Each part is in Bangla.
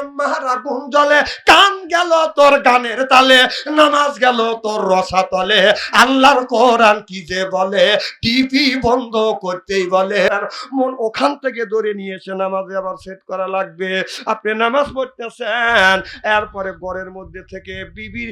আমার আগুন কান গেল তোর গানের তালে, নামাজ গেল তোর রসা তলে। আল্লাহর কোরআন কি যে বলে টিভি বন্ধ করতেই বলে। মন ওখান থেকে ধরে নামাজে আবার সেট করা লাগবে। আপনি নামাজ পড়তেছেন, এরপরে ঘরের মধ্যে থেকে বিবির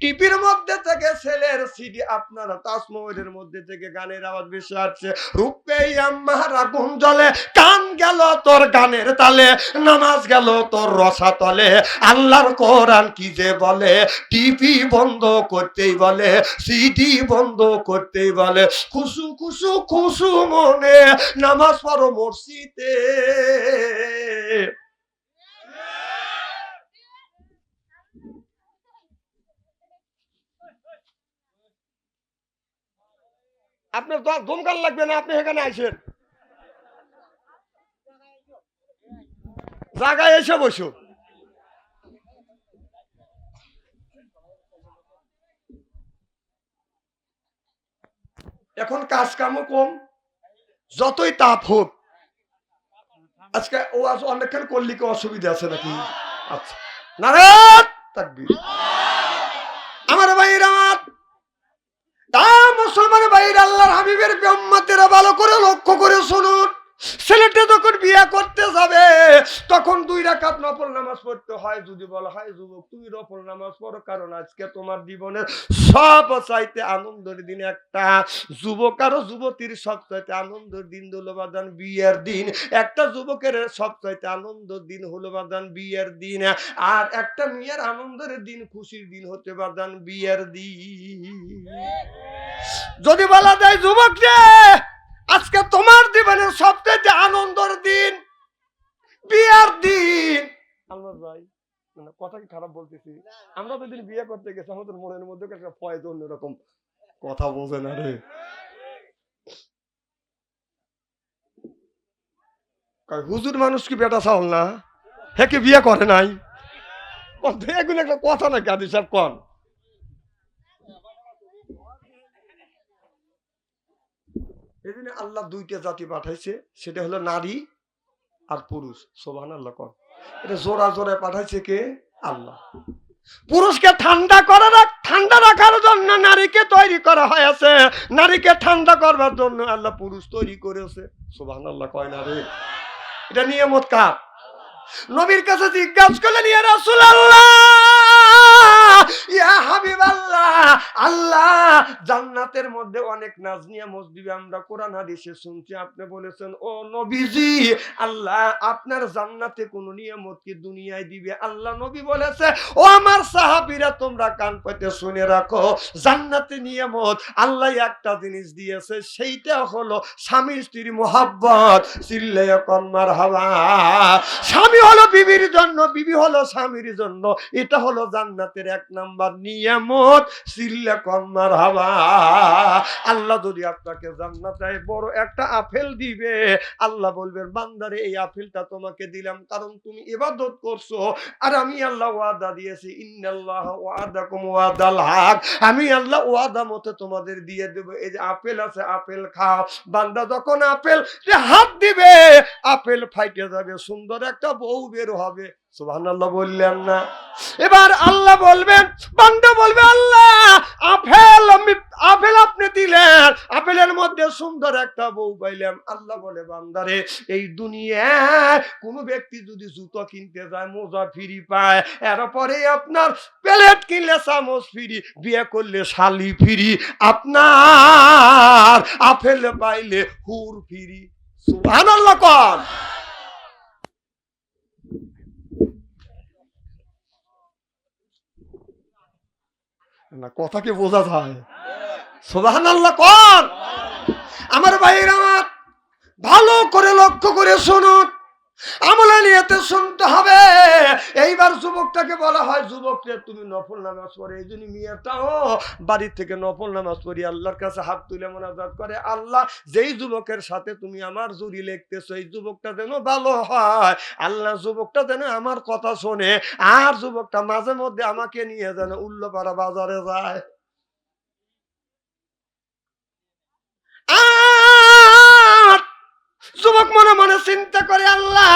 টিভির মধ্যে থেকে ছেলের সিডি আপনার তাজমহলের মধ্যে থেকে গানের আওয়াজ বেশি আসছে। রূপে আমার আগুন জ্বলে কান গেল তোর গানের তালে নামাজ গেল তোর রসা তলে। আল্লাহর কোরআন কি যে বলে? টিভি বন্ধ করতেই বলে সিডি বন্ধ করতেই বলে। খুশু খুশু খুশু মনে নামাজ পড়ো মসজিদে। আপনার দমকাল লাগবে না, আপনি এখানে আইসেন। জায়গায় এসে বসো। এখন কাজ কামও কম, যতই তাপ হোক। আজকে ও আজ অনেকক্ষণ করলি কি অসুবিধা আছে নাকি? আচ্ছা। তাকবীর। আমার ভাইয়ের আমার। তা মুসলমান ভাইয়ের আল্লাহর হাবিবের ব্রহ্মাতেরা ভালো করে লক্ষ্য করে শুনুন। ছেলেটা যখন বিয়ে করতে যাবে, তখন দুই রাকাত নফল নামাজ পড়তে হয়। যদি বলা হয়, যুবক তুমি নফল নামাজ পড়ো, কারণ আজকে তোমার জীবনের সব চাইতে আনন্দের দিন একটা। যুবক আরও যুবতীর সব চাইতে আনন্দের দিন হলো বাদান বিয়ের দিন। একটা যুবকের সব চাইতে আনন্দের দিন হলো বাদান বিয়ের দিন। আর একটা মেয়ের আনন্দের দিন, খুশির দিন হতে বাদান বিয়ের দিন। যদি বলা যায়, যুবক রে আজকে তোমার জীবনের সবচেয়ে আনন্দের দিন, বিয়ার দিন। ভাই কথা কি খারাপ বলতেছি? আমরা তো দিন বিয়ে করতে গেছি, আমাদের মনের মধ্যে একটা ফয়েজ অন্যরকম। কথা বোঝে না রে। হুজুর মানুষ কি বেটা চাউল না? হে কি বিয়ে করে নাই? এগুলো একটা কথা নাকি আদি সাহেব কন? এই জন্য আল্লাহ দুইটা জাতি পাঠাইছে, সেটা হলো নারী আর পুরুষ। সোভান আল্লাহ কর এটা জোড়া জোড়া পাঠাইছে কে? আল্লাহ। পুরুষকে ঠান্ডা করে রাখ, ঠান্ডা রাখার জন্য নারীকে তৈরি করা হয়েছে। নারীকে ঠান্ডা করবার জন্য আল্লাহ পুরুষ তৈরি করেছে। সোভান আল্লাহ কয় না রে? এটা নিয়মত কার? নবীর কাছে জিজ্ঞাসা করলেন, ইয়া রাসূল আল্লাহ ইয়া হাবিব আল্লাহ আল্লাহ জান্নাতের মধ্যে অনেক নাজ নিয়ামত দিবে আমরা কোরআন হাদিসে শুনছি। আপনি বলেছেন, ও নবীজি, আল্লাহ, আপনার জান্নাতে কোন নিয়ামত কি দুনিয়ায় দিবে? আল্লাহ নবী বলেছে, ও আমার সাহাবীরা, তোমরা কান পেতে শুনে রাখো, জান্নাতে নিয়ামত আল্লাহ একটা জিনিস দিয়েছে, সেইটা হলো স্বামী স্ত্রীর মোহাব্বত। চিল্লাইয়া কন্মার হাওয়া স্বামী হলো বিবির জন্য, বিবি হলো স্বামীর জন্য। এটা হলো জান্নাতের এক নাম্বার নিয়ামত চিল্লা কন্মার হাওয়া। আল্লাহ যদি আপনাকে জান্নাতে বড় একটা আপেল দিবে, আল্লাহ বলবেন, বান্দারে, এই আপেলটা তোমাকে দিলাম কারণ তুমি ইবাদত করছ। আর আমি আল্লাহ ওয়াদা দিয়েছি, ইন্নাল্লাহ ওয়াদাকুম ওয়াদাল হক। আমি আল্লাহ ওয়াদা মতো তোমাদের দিয়ে দেব, এই যে আপেল আছে, আপেল খাও। বান্দা যখন আপেল হাত দিবে, আপেল ফাইটে যাবে, সুন্দর একটা বউ বের হবে। সুবহানাল্লাহ বললেন না। এবার আল্লাহ বলবেন, বান্দা বলবে, আল্লাহ, আপেল আমি, আপেল আপনি দিলেন। আপেলের মধ্যে সুন্দর একটা বউ পাইলাম আল্লাহ বলে বান্দারে এই দুনিয়ায় কোনো ব্যক্তি যদি জুতো কিনতে যায়, মোজা ফ্রি পায়, এরপরে আপনার প্লেট কিনলে চামচ ফ্রি, বিয়ে করলে শালি ফ্রি, আপনার আপেল পাইলে হুর ফ্রি। সুবহানাল্লাহ কর না কথা কি বোঝা যায়। সোবাহান আল্লাহ কর! আমার ভাইয়ের আমার ভালো করে লক্ষ্য করে শুনুন আমলে নিয়েতে শুনতে হবে। এইবার যুবকটাকে বলা হয় তুমি নফল নামাজ পড়ে, এই জন্য থেকে নফল নামাজ পড়ি, আল্লাহর কাছে হাত তুলে মোনাজাত করে। আল্লাহ যেই যুবকের সাথে তুমি আমার জুড়ি লিখতেছো, এই যুবকটা যেন ভালো হয়। আল্লাহ যুবকটা যেন আমার কথা শোনে, আর যুবকটা মাঝে মধ্যে আমাকে নিয়ে যেন উল্লপাড়া বাজারে যায় আর যুবক মনে মনে চিন্তা করে, আল্লাহ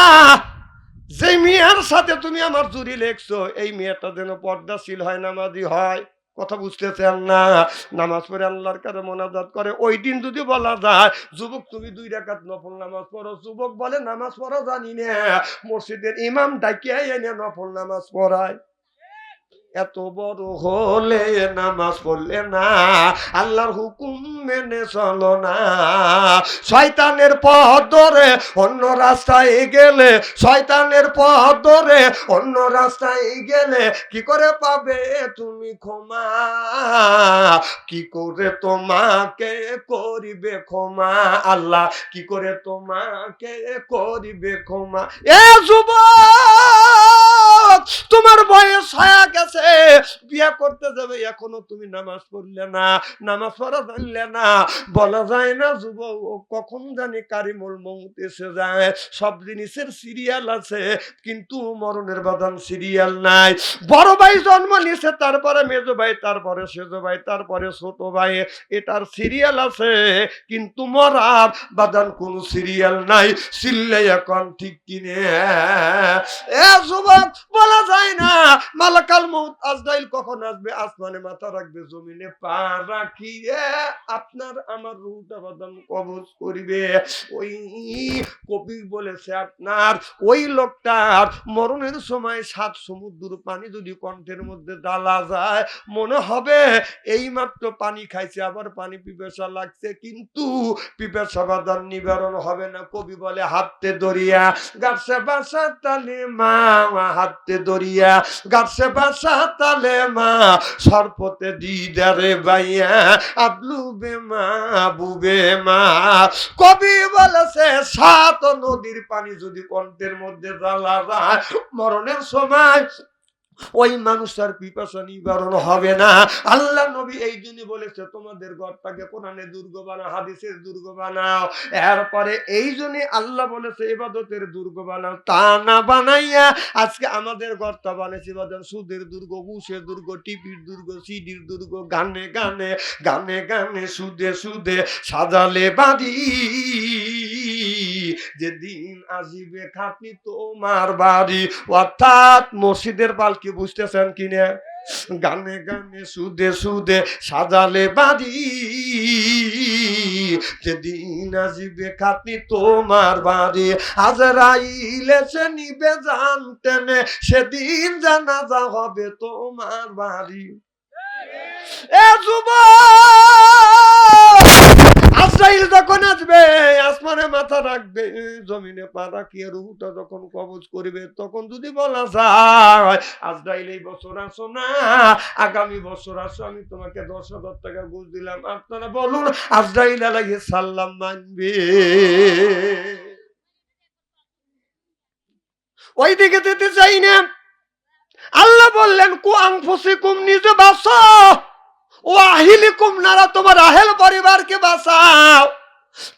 যে মেয়ের সাথে তুমি আমার জুড়ি লেখছো, এই মেয়েটা যেন পর্দাশীল হয়, নামাজি হয়। কথা বুঝতেছেন না। নামাজ পড়ে আল্লাহর কাছে মোনাজাত করে। ওই দিন যদি বলা যায়, যুবক, তুমি দুই রাকাত নফল নামাজ পড়ো। যুবক বলে, নামাজ পড়া জানি না। মসজিদের ইমাম ডাকিয়ে এনে নফল নামাজ পড়ায়। এত বড় হলে নামাজ পড়লে না, আল্লাহর হুকুম মেনে চলো না। শয়তানের পথ ধরে অন্য রাস্তায় গেলে, শয়তানের পথ ধরে অন্য রাস্তায় গেলে কি করে পাবে তুমি ক্ষমা? কি করে তোমাকে করিবে ক্ষমা? আল্লাহ কি করে তোমাকে করিবে ক্ষমা? এ যুবক, তোমার বয়স হয়ে গেছে। বিয়ে করতে যাবে, এখনও তুমি নামাজ পড়লে না, নামাজ পড়া জানলে না। বলা যায় না যুবক ও কখন জানি কারিমুল মৌত এসে যায়। সব জিনিসের সিরিয়াল আছে, কিন্তু মরণের বাদান সিরিয়াল নাই। বড় ভাই জন্ম নিছে তারপরে মেজো ভাই, তারপরে সেজো ভাই, তারপরে ছোট ভাই, এটার সিরিয়াল আছে, কিন্তু মরার বাদান কোন সিরিয়াল নাই। সিল্লে এখন ঠিক কিনে। এ যুবক, বলা যায় না, মালাকাল আজরাইল কখন আসবে? আসমানে মাথা রাখবে, জমিনে পা রাখিয়ে আপনার আমার রুটা বাদাম কবজ করিবে। ওই কবি বলেছে আপনার, ওই লোকটার মরণের সময় সাত সমুদ্র পানি যদি কণ্ঠের মধ্যে ডালা যায়, মনে হবে এই মাত্র পানি খাইছে, আবার পানি পিপাসা লাগছে, কিন্তু পিপাসা বাদান নিবারণ হবে না। কবি বলে হাতে দরিয়া গাছে বাসা তালে মা হাতে দরিয়া গাছে বাসা তালে মা সর্পতে দিদারে বাইয়া, আবলু বে মা বুবে মা কবি বলেছে, সাত নদীর পানি যদি কণ্ঠের মধ্যে জ্বালা যায়, মরণের সময় ওই মানুষটার পিপাসা নিবারণ হবে না। আল্লাহ নবী এই জন্য বলেছে, তোমাদের ঘরটাকে কোরআনে দুর্গ বানাও, হাদিসের দুর্গ বানাও। এরপরে এই জন্য আল্লাহ বলেছে এবাদতের দুর্গ বানাও। তা না বানাইয়া আজকে আমাদের ঘরটা বানিয়েছে বাজার সুদের দুর্গ, ঘুষের দুর্গ টিপির দুর্গ, সিডির দুর্গ, গানে গানে গানে গানে সুদে সুদে সাজালে বাড়ি যেদিন আসিবে খাটনি তোমার বাড়ি, অর্থাৎ মসজিদের পালকি বুঝতেছেন কিনা গানে গানে, সুদে সুদে সাজালে বাড়ি। যেদিন আসিবে খাটনি তোমার বাড়ি, আজরাইল এসে নিবে জানতেন সেদিন জানাজা হবে তোমার বাড়ি। এ যুবক! আজরাইল যখন আসবে আসমানে মাথা রাখবে। জমিনে পা রাখিয়ে রুহুটা যখন কবজ করবে, তখন যদি বলা যায়, আজরাইল এই বছর আসো না, আগামী বছর আসো, আমি তোমাকে দশ হাজার টাকা ঘুষ দিলাম। আপনারা বলুন, আজরাইল আলাইহিস সাল্লাম মানবে। ওই দিকে যেতে চাই না। আল্লাহ বললেন, কু আংফুসিকুম নিজে বাঁচো ও আহিলিকুম নারা তোমার আহেল পরিবারকে বাঁচাও।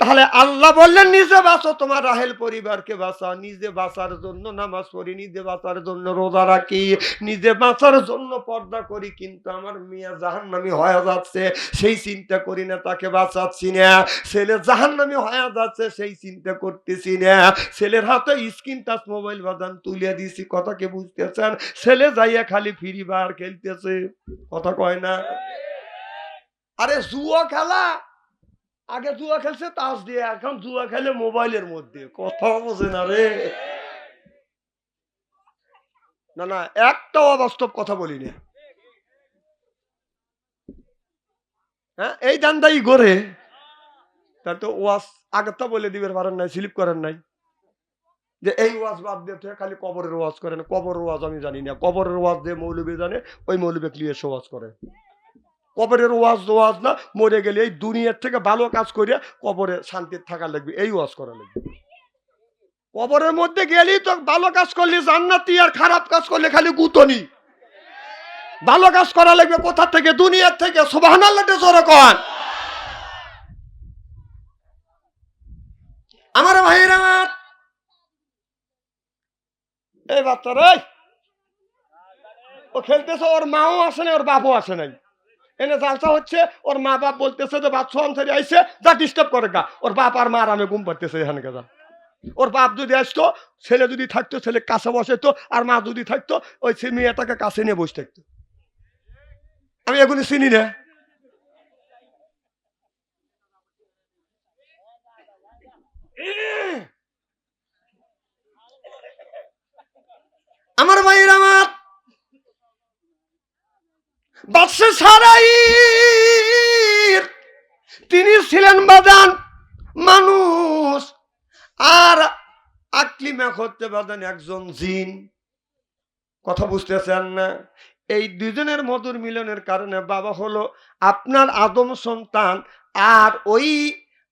তাহলে আল্লাহ বললেন, নিজে বাঁচো তোমার রাহেল পরিবারকে বাঁচাও নিজে বাঁচার জন্য নামাজ পড়ি, নিজে বাঁচার জন্য রোজা রাখি। নিজে বাঁচার জন্য পর্দা করি, কিন্তু আমার মেয়ে জাহান্নামি হয়ে যাচ্ছে, সেই চিন্তা করি না, তাকে বাঁচাচ্ছি না। ছেলে জাহান্নামি হয়ে যাচ্ছে, সেই চিন্তা করতেছি না। ছেলের হাতে স্ক্রিন টাচ, মোবাইল বাদান তুলে দিছি কথাকে বুঝতেছেন? ছেলে যাইয়া খালি ফ্রি বার খেলতেছে, কথা কয় না? আরে, জুয়া খেলা? আগে জুয়া খেলছে, তাস দিয়ে এখন জুয়া খেলে মোবাইলের মধ্যে। কথা বোঝে না রে। না না, একটাও অবাস্তব কথা বলি না হ্যাঁ এই দান্দাই গড়ে। তার তো ওয়াজ আগেরটা বলে দিবেন, পারেন নাই, স্লিপ করেন নাই। যে এই ওয়াজ বাদ দিয়ে খালি কবরের ওয়াজ করেন। কবরের ওয়াজ আমি জানি না। কবরের ওয়াজ যে মৌলবী জানে, ওই মৌলবী ক্লিয়ার ওয়াজ করে। কবরের ওয়াজ ওয়াজ না, মরে গেলে এই দুনিয়ার থেকে ভালো কাজ করে কবরে শান্তির থাকা লাগবে, এই ওয়াজ করা লাগবে। কবরের মধ্যে গেলেই তো ভালো কাজ করলে জান্নাতি আর খারাপ কাজ করলে খালি গুতনি। ভালো কাজ করা লাগবে কোথা থেকে? দুনিয়ার থেকে। সোবাহান জোরে কন। আমার ভাইয়ের আমার। এই বাচ্চারা ও খেলতেছে, ওর মাও আসে নাই, ওর বাপও আসে নাই। এনে জালসা হচ্ছে, ওর মা বাপ বলতেছে যে বাচ্চা অন্তরে আইসে যা ডিস্টার্ব করে গা। ওর বাপ আর মার আমি ঘুম পারতেছে এখানে যা ওর বাপ যদি আসতো, ছেলে যদি থাকতো, ছেলে কাছে বসাইতো আর মা যদি থাকতো, ওই মেয়েটাকে কাছে নিয়ে বসে থাকতো। আমি এগুলি চিনি না। আমার ভাইয়ের সারাই তিনি ছিলেন বাদান মানুষ। আর আকলিমা করতে বাদান একজন জিন। কথা বুঝতেছেন না? এই দুজনের মধুর মিলনের কারণে বাবা হলো আপনার আদম সন্তান, আর ওই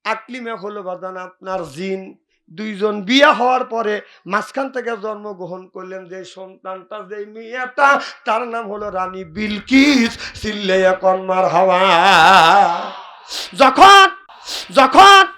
আকলিমা হলো বাদান আপনার জিন। দুইজন বিয়া হওয়ার পরে মাঝখান থেকে জন্মগ্রহণ করলেন যে সন্তানটা, যে মেয়েটা, তার নাম হলো রানী বিলকিস সিল্লে কনমার হাওয়া। যখন যখন